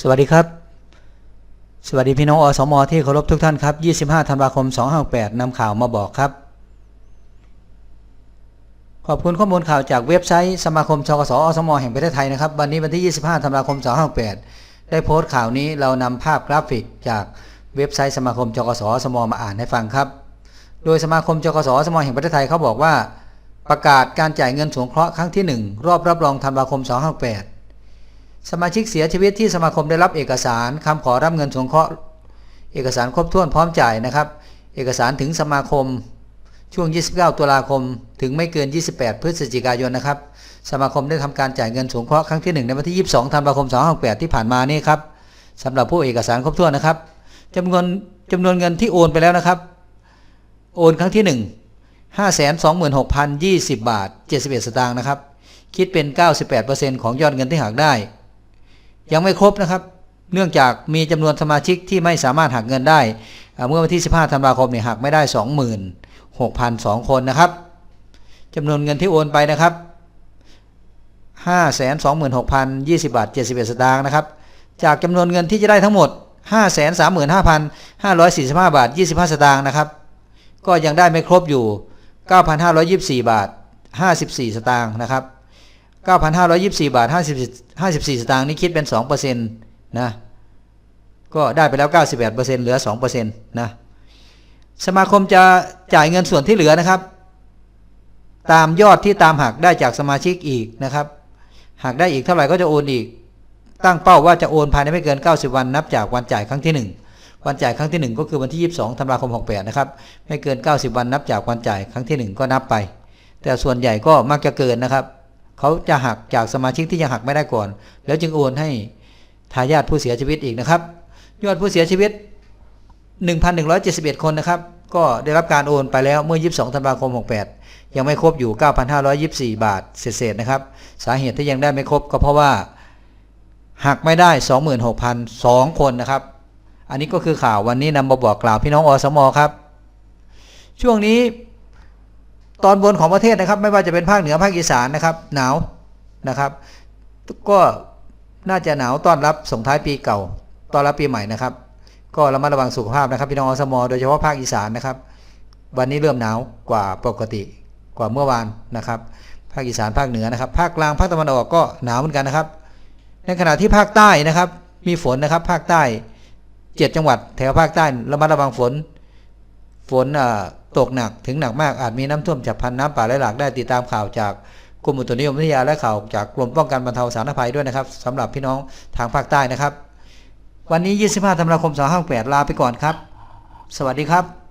สวัสดีครับ สวัสดีพี่น้องอสมอที่เคารพทุกท่านครับ 25 ธันวาคม 2568นำข่าวมาบอกครับ ขอบคุณข้อมูลข่าวจากเว็บไซต์สมาคมชกสอสมอแห่งประเทศไทยนะครับ วันนี้วันที่ 25 ธันวาคม 2568ได้โพสต์ข่าวนี้เรานำภาพกราฟิกจากเว็บไซต์สมาคมชกสอสมอมาอ่านให้ฟังครับ โดยสมาคมจกสอสมอแห่งประเทศไทยเขาบอกว่า ประกาศการจ่ายเงินสงเคราะห์ครั้งที่ 1 รอบรับรองธันวาคม 2568 สมาชิกเสียชีวิตที่สมาคมได้รับเอกสารคำขอรับเงินสงเคราะห์เอกสารครบถ้วนพร้อมจ่ายนะครับ เอกสารถึงสมาคมช่วง 29 ตุลาคม ถึงไม่เกิน 28 พฤศจิกายนนะครับ สมาคมได้ทำการจ่ายเงินสงเคราะห์ครั้งที่ 1 ในวันที่ 22 ธันวาคม 2568 ที่ผ่านมานี่ครับสำหรับผู้เอกสารครบถ้วนนะครับจำนวนจำนวนเงินที่โอนไปแล้วนะครับ โอนครั้งที่ 1 526,020 บาท 71 สตางค์นะครับ คิดเป็น 98%ของยอดเงินที่หักได้ ยังไม่ครบนะครับ เนื่องจากมีจำนวนสมาชิกที่ไม่สามารถหักเงินได้ เมื่อวันที่ 15ธันวาคมเนี่ยหักไม่ได้ 26,002 คนนะครับจำนวนเงินที่โอนไปนะครับ 526,020 บาท 71 สตางค์นะครับ จากจำนวนเงินที่จะได้ทั้งหมด 535,545 บาท 25 สตางค์นะครับ ก็ยังได้ไม่ครบอยู่ 9,524 บาท 54 สตางค์นะครับ 9,524 บาท 50 54 สตางค์นี่คิดเป็น 2%นะ ก็ได้ไปแล้ว98%เหลือ 2%นะ สมาคมจะจ่ายเงินส่วนที่เหลือนะครับ ตามยอดที่ตามหักได้จากสมาชิกอีกนะครับหักได้อีกเท่าไหร่ก็จะโอนอีก ตั้งเป้าว่าจะโอนภายในไม่เกิน 90 วันนับจากวันจ่ายครั้งที่ 1 วันจ่ายครั้งที่ 1 ก็คือวันที่ 22 ธันวาคม 68 นะครับ ไม่เกิน 90 วันนับจากวันจ่ายครั้งที่ 1 ก็นับไป แต่ส่วนใหญ่ก็มักจะเกินนะครับ เขาจะหักจากสมาชิกที่ยังหักไม่ได้ก่อน แล้วจึงโอนให้ทายาทผู้เสียชีวิตอีกนะครับ ยอดผู้เสียชีวิต 1,171 คนนะครับ ก็ได้รับการโอนไปแล้วเมื่อ 22 ธันวาคม 68 ยังไม่ครบอยู่ 9,524 บาทเศษๆนะครับ สาเหตุที่ยังได้ไม่ครบก็เพราะว่าหักไม่ได้ 26,002 คนนะครับ อันนี้ก็คือข่าววันนี้นำมาบอกกล่าวพี่น้องอสมอครับ ช่วงนี้ ตอนบนของประเทศนะครับ ไม่ว่าจะเป็นภาคเหนือภาคอีสานนะครับ หนาวนะครับ ก็น่าจะหนาวต้อนรับส่งท้ายปีเก่าต้อนรับปีใหม่นะครับ ก็ระมัดระวังสุขภาพนะครับพี่น้องอสมโดยเฉพาะภาคอีสานนะครับ วันนี้เริ่มหนาวกว่าปกติกว่าเมื่อวานนะครับ ภาคอีสานภาคเหนือนะครับ ภาคกลางภาคตะวันออกก็หนาวเหมือนกันนะครับ ในขณะที่ภาคใต้นะครับ มีฝนนะครับ ภาคใต้เจ็ดจังหวัดแถวภาคใต้ระมัดระวังฝน ฝนตกหนักถึงหนักมากอาจมีน้ำท่วมฉับพลันน้ำป่าไหลหลากได้ติดตามข่าวจากกรมอุตุนิยมวิทยาและข่าวจากกรมป้องกันบรรเทาสาธารณภัยด้วยนะครับสำหรับพี่น้องทางภาคใต้นะครับ วันนี้ 25 ธันวาคม 2568 ลาไปก่อนครับ สวัสดีครับ